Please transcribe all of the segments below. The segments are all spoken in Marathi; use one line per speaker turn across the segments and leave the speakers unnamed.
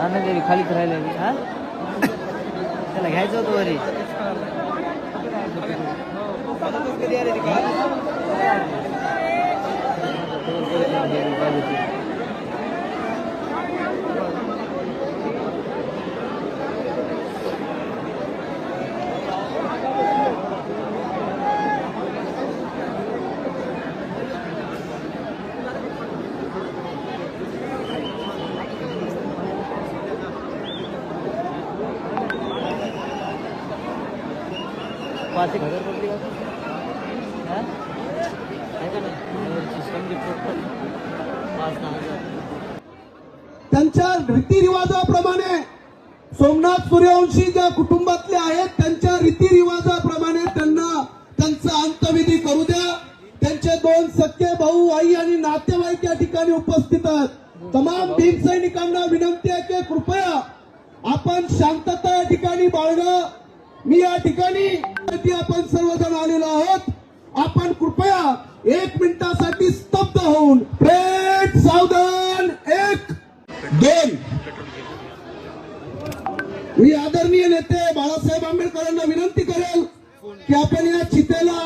आनंद खालीच राहिलं हा? त्याला घ्यायचं होतं वरी. हो. पाच एक हजार पडली
त्यांच्या रीतिरिवाजाप्रमाणे सोमनाथ सूर्यवंशी ज्या कुटुंबातले आहेत त्यांच्या रीतिरिवाजाप्रमाणे त्यांना त्यांचा अंतविधी करू द्या. त्यांचे दोन सख्खे भाऊ आई आणि नातेवाईक या ठिकाणी उपस्थित आहेत. तमाम भीमसैनिकांना विनंती आहे की कृपया आपण शांतता या ठिकाणी बाळगा. मी या ठिकाणी आपण सर्वजण आलेलो आहोत आपण कृपया एक मिनिटासाठी स्तब्ध होऊन प्रेट सावधान एक दोन. मी आदरणीय नेते बाळासाहेब आंबेडकरांना विनंती करेल की आपण या चितेला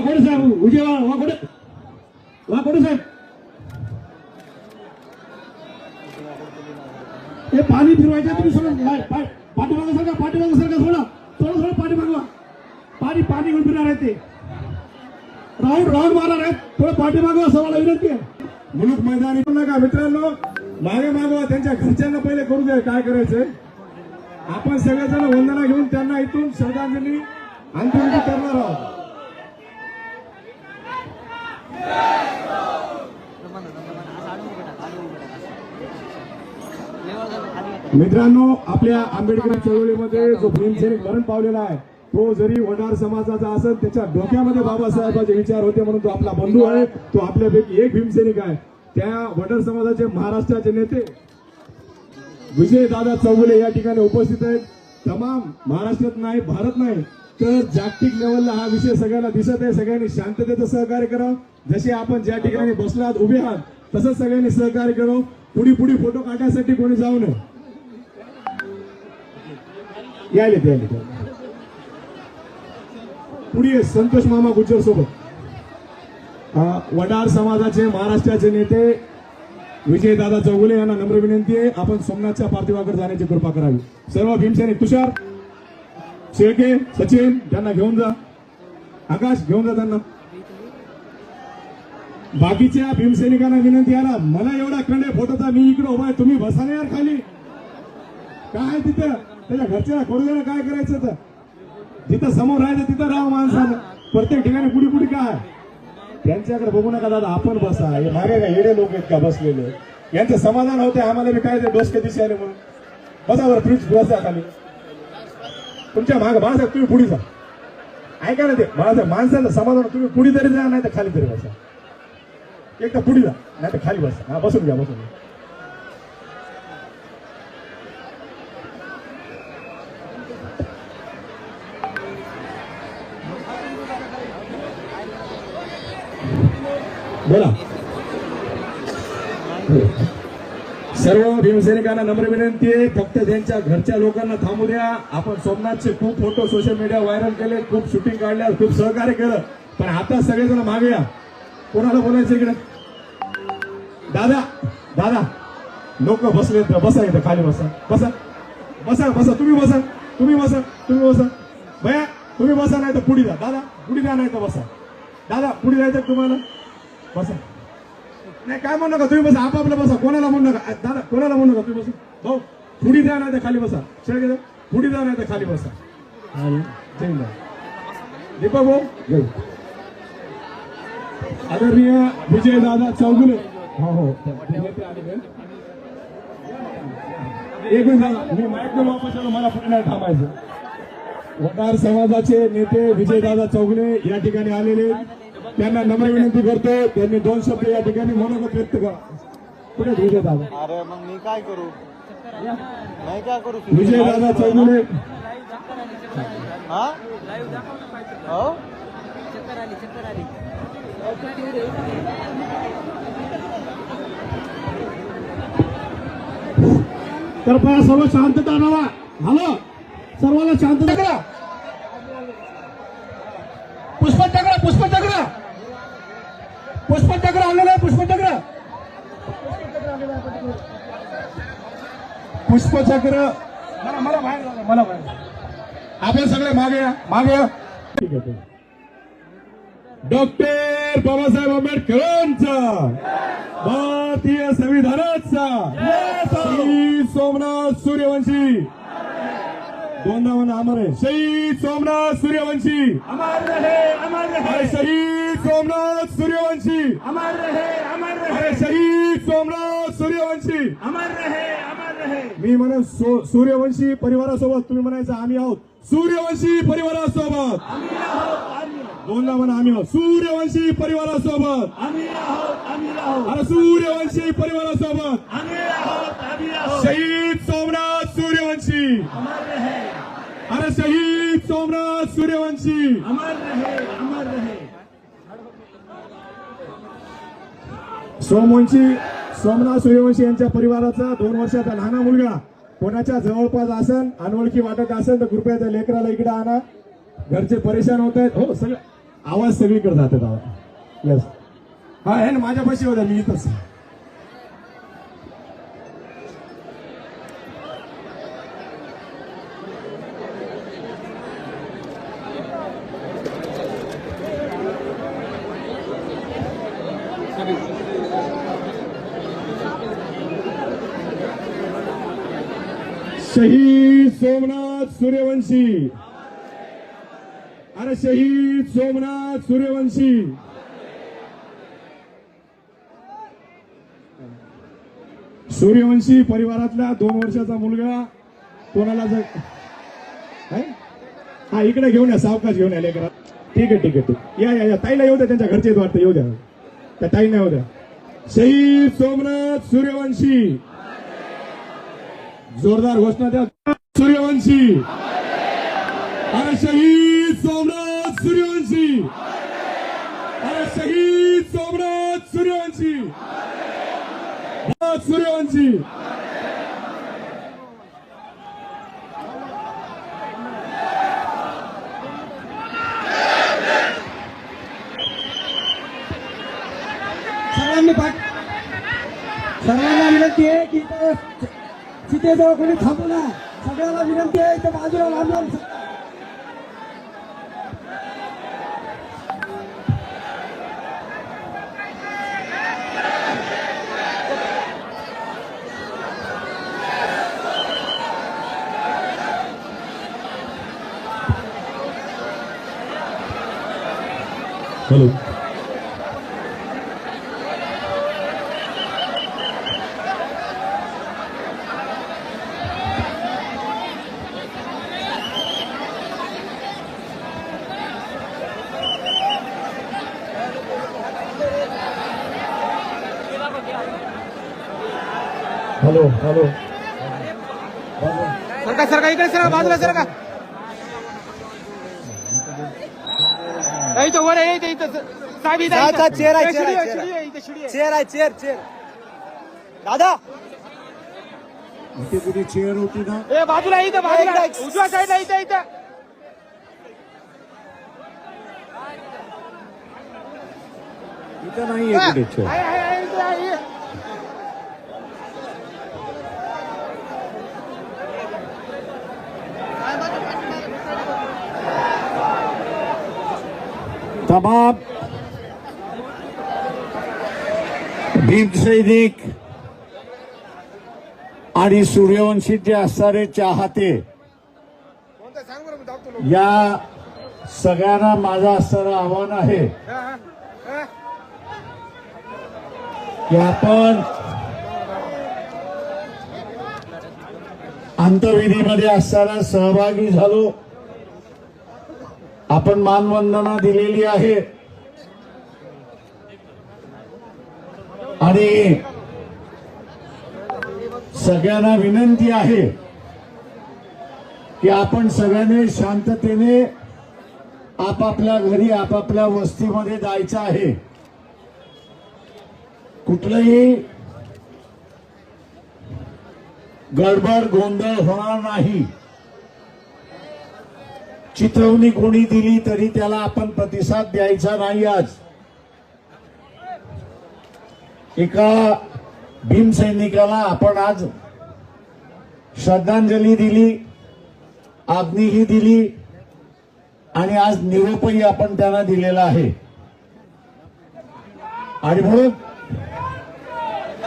वाकोडे साहेब विजयवाडा वाकोडे वाकोडे साहेब हे पाणी फिरवायचं तुम्ही सोडून पाय- पाय- पाठीमागं सरका पाठीमागं सरका सोडा थोडं थोडं पाठीमागवा पाणी पाणी घेऊन फिरणार आहे ते राऊंड राऊंड मारणार आहेत थोडं पाठीमागवा सवाला विनंती आहे मुलूक मैदानी नका मित्रांनो मागे मागवा त्यांच्या घरच्यांना पहिले करू द्या काय करायचंय आपण सगळेजण वंदना घेऊन त्यांना इथून श्रद्धांजली अंतिम करणार आहोत
जमाना जमाना असं आडवं उभं टाक, आडवं उभं टाक, असं. लेवल झालं, खाली येतं.
मित्रांनो आपल्या आंबेडकर चळवळीमध्ये जो भीमसेनिक मरण पावलेला आहे तो जरी वडार समाजाचा असेल त्याच्या डोक्यामध्ये बाबासाहेबांचे विचार होते म्हणून तो आपला बंधू आहे तो आपल्यापैकी एक भीमसैनिक आहे. त्या वडार समाजाचे महाराष्ट्राचे नेते विजय दादा चौगुले या ठिकाणी उपस्थित आहेत. तमाम महाराष्ट्रात नाही भारत नाही तर जागतिक लेवलला हा विषय सगळ्यांना दिसत आहे. सगळ्यांनी शांततेचं सहकार्य करावं. जसे आपण ज्या ठिकाणी बसलात उभे आहात तसंच सगळ्यांनी सहकार्य करू पुढी पुढे फोटो काढण्यासाठी कोणी जाऊ नये. यायलेत यायलेत पुढे संतोष मामा गुज्जर सोबत. वडार समाजाचे महाराष्ट्राचे नेते विजयदादा चौगुले यांना नम्र विनंती आहे. आपण सोमनाथच्या पार्थिवाकडे जाण्याची कृपा करावी. सर्व भीमसेने तुषार. शेळके सचिन त्यांना घेऊन जा. आकाश घेऊन जा त्यांना. बाकीच्या भीमसैनिकांना विनंती आला मला एवढा खंडे फोटोचा मी इकडे उभा आहे तुम्ही बसा ना यार खाली. काय तिथं? त्याच्या घरच्या करू काय करायचं तर. जिथं समोर राहायचं तिथं राहा माणसानं. प्रत्येक ठिकाणी पुढी पुढी काय त्यांच्याकडे बघू नका दादा आपण बसा. हे मागे काय येडे लोक आहेत का बसलेले? यांचं समाधान होते आम्हाला बी काय ते डोसके दिसे आले म्हणून. बसा बरं फ्रीज बसा खाली. तुमच्या माग बाळासाहेब तुम्ही पुढे जा. ऐका ना ते बाळासाहेब माणसाला समाधान तुम्ही पुढे तरी जा नाही तर खाली तरी बसा. एक तर पुढे जा नाही तर खाली बसा. हा बसून घ्या बसून घ्या. बोला. हो. सर्व भीमसैनिकांना नम्र विनंती आहे. फक्त त्यांच्या घरच्या लोकांना थांबू द्या. आपण सोमनाथचे खूप फोटो सोशल मीडिया व्हायरल केले. खूप शूटिंग काढल्या. खूप सहकार्य केलं. पण आता सगळेजण मागे या. कोणाला बोलायचं इकडे? दादा दादा. लोक बसले तर बसा इथं. खाली बसा. बसा. बसा बसा. तुम्ही बसा. तुम्ही बसा. तुम्ही बसा. भया तुम्ही बसा नाही तर पुढे जा. दादा पुढे जा नाही तर बसा. दादा पुढे जायचं तुम्हाला? बसा. नाही काय म्हणू नका तुम्ही बसा आपापलं बसा. कोणाला म्हणू नका. दादा कोणाला म्हणू नका तुम्ही बसा. भाऊ पुढे जा नाही तर खाली बसा. शेळके जा पुढे जा नाही तर खाली बसा. हिंद. दीपक भाऊ. घेऊ आदरणीय विजय दादा चौगुले. हो हो. एक मिनिट मी माईक वापस आलो मला पुढे नाही थांबायचं. वडार समाजाचे नेते विजयदादा चौगले या ठिकाणी आलेले त्यांना नम्र विनंती करतो त्यांनी दोन शब्द या ठिकाणी मनोगत व्यक्त करा. कुठे आहेत विजयदादा
अरे मग मी काय करू? नाही काय करू?
विजयदादा चौगुले.
हा? हो?
कृपया सर्व शांतता राहा. हॅलो सर्वांना शांतता करा. पुष्पचक्र पुष्पचक्र. पुष्पचक्र आलेलं आहे पुष्पचक्र.
पुष्पचक्र. मला मला बाहेर मला बाहेर आपण सगळे मागे या मागे या. डॉक्टर बाबासाहेब आंबेडकरांचा भारतीय संविधानाचा श्री सोमनाथ सूर्यवंशी. दोनदा म्हणा अमर आहे. शहीद सोमनाथ सूर्यवंशी.
अमर रहे अमर
शहीद सोमनाथ सूर्यवंशी.
अमर रहे अमर
अरे शहीद सोमनाथ सूर्यवंशी.
अमर रहे अमर रहे.
मी म्हणून सूर्यवंशी परिवारासोबत तुम्ही म्हणायचं आम्ही आहोत. सूर्यवंशी परिवारासोबत. दोनदा म्हणा आम्ही आहोत. सूर्यवंशी परिवारासोबत.
आम्ही आहोत आम्ही आहोत.
अरे सूर्यवंशी परिवारासोबत.
आम्ही आहोत आम्ही आहोत.
शहीद सोमनाथ सूर्यवंशी.
अमर रहे.
अरे शहीद सोमनाथ सूर्यवंशी.
रहे अमर रहे.
सोमवंशी सोमनाथ सूर्यवंशी यांच्या परिवाराचा दोन वर्षाचा लहान मुलगा. कोणाच्या जवळपास असन अनोळखी वाटत असेल तर कृपया त्या लेकराला इकडे आणा. घरचे परेशान होत आहेत. हो सगळं आवाज सगळीकडे जातात आवाज येस हा आहे ना माझ्यापाशी होता मी इथंच शहीद सोमनाथ सूर्यवंशी. अरे शहीद सोमनाथ सूर्यवंशी. सूर्यवंशी परिवारातला दोन वर्षाचा मुलगा कोणाला जर हा इकडे घेऊन या सावकाश घेऊन या लेकरा ठीक आहे ठीक आहे ठीक या या या. ताईला येऊ द्या त्यांच्या घरचे वाटतं. येऊ द्या. त्या ताईला येऊ द्या. शहीद सोमनाथ सूर्यवंशी. जोरदार घोषणा द्या. सूर्यवंशी. अरे शहीद सोमनाथ सूर्यवंशी. अरे शहीद सोमनाथ सूर्यवंशी. सोमनाथ सूर्यवंशी.
सर्वांनी पाठ सर्वांना विनंती आहे की इथं सीतेजवळ कोणी थांबू नये सगळ्यांना विनंती आहे इथं बाजूला लांब
हॅलो हॅलो.
सरका सरका इकडे सरका बाजूला सरका. इथं वर आहे इथं इथं. साहेब इथं
चेअर आहे, चेअर आहे, चेअर
आहे.
चेअर चेअर दादा.
इथे कुठे चेअर होती ना?
ए बाजूला इथं बाजूला. उजव्या साईडला इथं इथं.
इथं नाही आहे कुठे चेअर?
आहे, आहे,
भीम सैनिक आणि सूर्यवंशीचे असणारे चाहते या सगळ्यांना माझं असणारं आव्हान आहे की आपण अंतविधीमध्ये असताना सहभागी झालो.
आपण मानवंदना दिलेली आहे. आणि सगळ्यांना विनंती आहे की आपण सगळ्यांनी शांततेने आपापल्या घरी आपापल्या वस्तीमध्ये जायचं आहे. कुठलंही गडबड गोंधळ होणार नाही. चिथवणी कोणी दिली तरी त्याला आपण प्रतिसाद द्यायचा नाही आज. एका भीमसैनिकाला आपण आज श्रद्धांजली दिली आग्नीही दिली आणि आज निरोपही आपण त्यांना दिलेला आहे. आणि म्हणून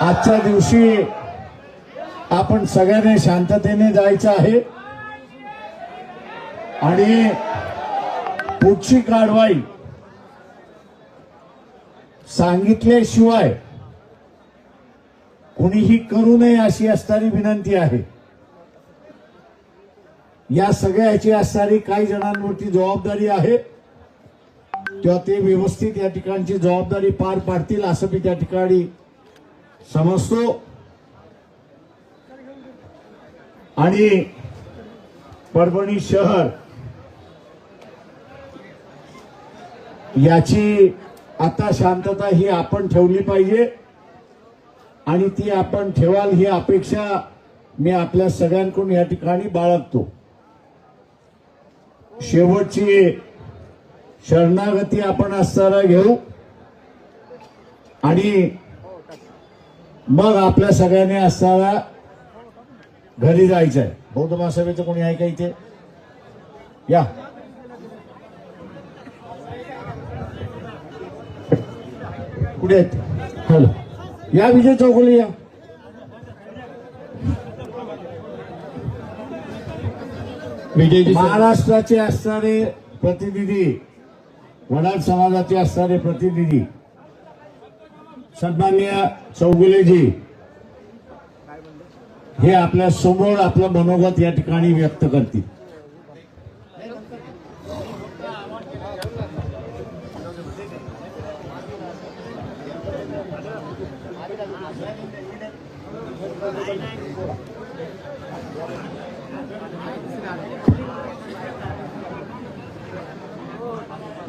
आजच्या दिवशी आपण सगळ्यांनी शांततेने जायचं आहे. आणि पुढची कारवाई सांगितल्याशिवाय कोणीही करू नये अशी असणारी विनंती आहे. या सगळ्याची असणारी काही जणांवरती जबाबदारी आहे. तेव्हा ते व्यवस्थित या ठिकाणची जबाबदारी पार पाडतील असं मी त्या ठिकाणी समजतो. आणि परभणी शहर याची आता शांतता ही आपण ठेवली पाहिजे आणि ती आपण ठेवाल ही अपेक्षा मी आपल्या सगळ्यांकडून या ठिकाणी बाळगतो. शेवटची शरणागती आपण असताना घेऊ आणि मग आपल्या सगळ्यांनी असताना घरी जायचंय. बौद्ध महासभेचं कोणी आहे का इथे? या. कुठे आहेत. हॅलो या विजय चौगुले या. महाराष्ट्राचे असणारे प्रतिनिधी वडार समाजाचे असणारे प्रतिनिधी सन्मान्य चौगुलेजी हे आपल्यासमोर आपलं मनोगत या ठिकाणी व्यक्त करतील.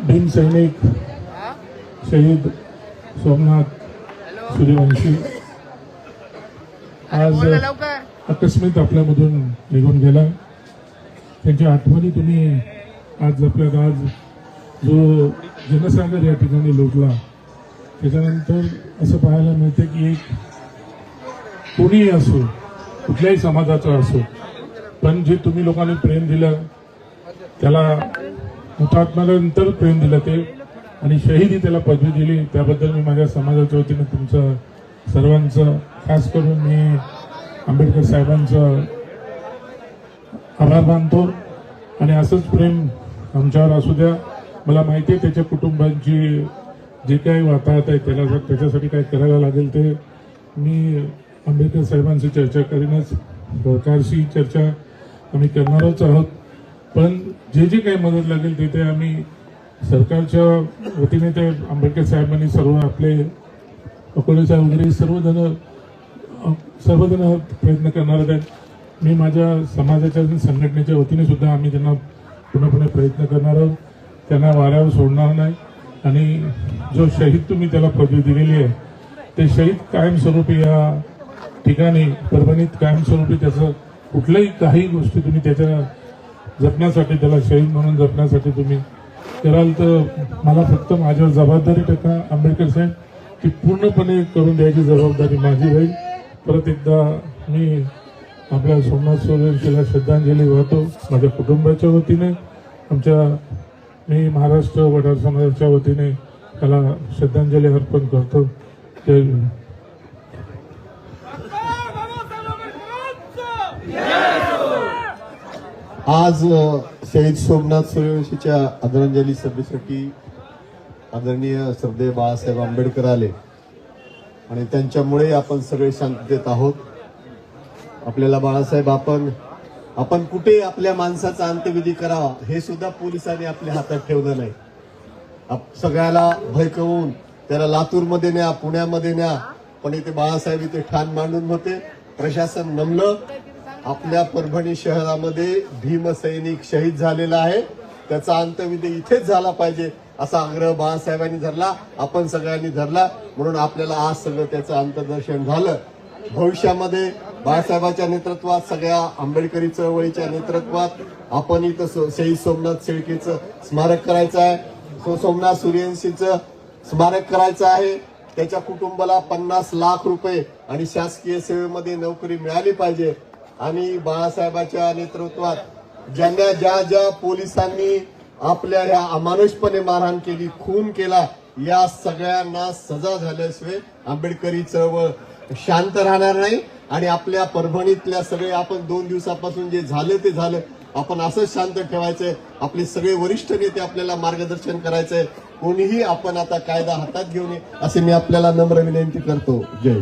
भीम सैनिक शहीद सोमनाथ सूर्यवंशी. आज आकस्मिक आपल्यामधून निघून गेला त्यांच्या आठवणी तुम्ही आज आपल्याला आज जो जनसागर या ठिकाणी लुटला. त्याच्यानंतर असं पाहायला मिळते की एक कोणीही असो कुठल्याही समाजाचा असो पण जे तुम्ही लोकांनी प्रेम दिलं त्याला हुतात्म्यानंतर प्रेम दिलं ते आणि शहीदी त्याला पदवी दिली त्याबद्दल मी माझ्या समाजाच्या वतीनं तुमचं सर्वांचं खास करून मी आंबेडकर साहेबांचं आभार मानतो आणि असंच प्रेम आमच्यावर असू द्या. मला माहिती आहे त्याच्या कुटुंबांची जे काही वाताहत आहे त्याला जर त्याच्यासाठी काय करायला लागेल ते मी आंबेडकर साहेबांशी चर्चा करीनच. सरकारशी चर्चा आम्ही करणारच आहोत. पण जे जे काही मदत लागेल ते ते आम्ही सरकारच्या वतीने ते आंबेडकर साहेबांनी सर्व आपले अकोले साहेब वगैरे सर्वजण सर्वजण प्रयत्न करणार आहेत. मी माझ्या समाजाच्या संघटनेच्या वतीने सुद्धा आम्ही त्यांना पूर्णपणे प्रयत्न करणार आहोत. त्यांना वाऱ्यावर सोडणार नाही. आणि जो शहीद तुम्ही त्याला पदवी दिलेली आहे ते शहीद कायमस्वरूपी या ठिकाणी परभणीत कायमस्वरूपी त्याचं कुठल्याही काही गोष्टी तुम्ही त्याच्या जपण्यासाठी त्याला शहीद म्हणून जपण्यासाठी तुम्ही कराल तर मला फक्त माझ्यावर जबाबदारी टाका आंबेडकर साहेब ती पूर्णपणे करून द्यायची जबाबदारी माझी राहील. परत एकदा मी आपल्या सोमनाथ सोरेंशीला श्रद्धांजली वाहतो माझ्या कुटुंबाच्या वतीने आमच्या मी महाराष्ट्र वडार समाजाच्या वतीने त्याला श्रद्धांजली अर्पण करतो. जय
आज शहीद सोमनाथ सूर्यवंशीच्या आदरांजली सभेसाठी आदरणीय श्रद्धेय बाळासाहेब आंबेडकर आले. आणि त्यांच्यामुळे आपण सगळे शांततेत आहोत. आपल्याला बाळासाहेब आपण आपण कुठे आपल्या माणसाचा अंत्यविधी करावा हे सुद्धा पोलिसांनी आपल्या हातात ठेवलं नाही. आप- सगळ्याला भयकवून त्याला लातूरमध्ये न्या पुण्यामध्ये न्या. पण इथे बाळासाहेब इथे ठाण मांडून होते. प्रशासन नमलं. आपल्या परभणी शहरामध्ये भीमसैनिक शहीद झालेला आहे. त्याचा अंतविधी इथेच झाला पाहिजे असा आग्रह बाळासाहेबांनी धरला. आपण सगळ्यांनी धरला. म्हणून आपल्याला आज सगळं त्याचं अंतदर्शन झालं. भविष्यामध्ये बाळासाहेबांच्या नेतृत्वात सगळ्या आंबेडकरी चळवळीच्या नेतृत्वात आपण इथं सो- शहीद सोमनाथ शेळकेचं स्मारक करायचं आहे. सो सोमनाथ सूर्यवंशीचं स्मारक करायचं आहे. त्याच्या कुटुंबाला पन्नास लाख रुपये आणि शासकीय सेवेमध्ये नोकरी मिळाली पाहिजे. आणि बाळासाहेबांच्या नेतृत्वात ज्यांना ज्या ज्या पोलिसांनी आपल्या ह्या अमानुषपणे मारहाण केली खून केला या सगळ्यांना सजा झाल्याशिवाय आंबेडकरी चळवळ शांत राहणार नाही. आणि आपल्या परभणीतल्या सगळे आपण दोन दिवसापासून जे झालं ते झालं. आपण असंच शांत ठेवायचंय. आपले सगळे वरिष्ठ नेते आपल्याला मार्गदर्शन करायचंय. कोणीही आपण आता कायदा हातात घेऊन नये असे मी आपल्याला नम्र विनंती करतो. जय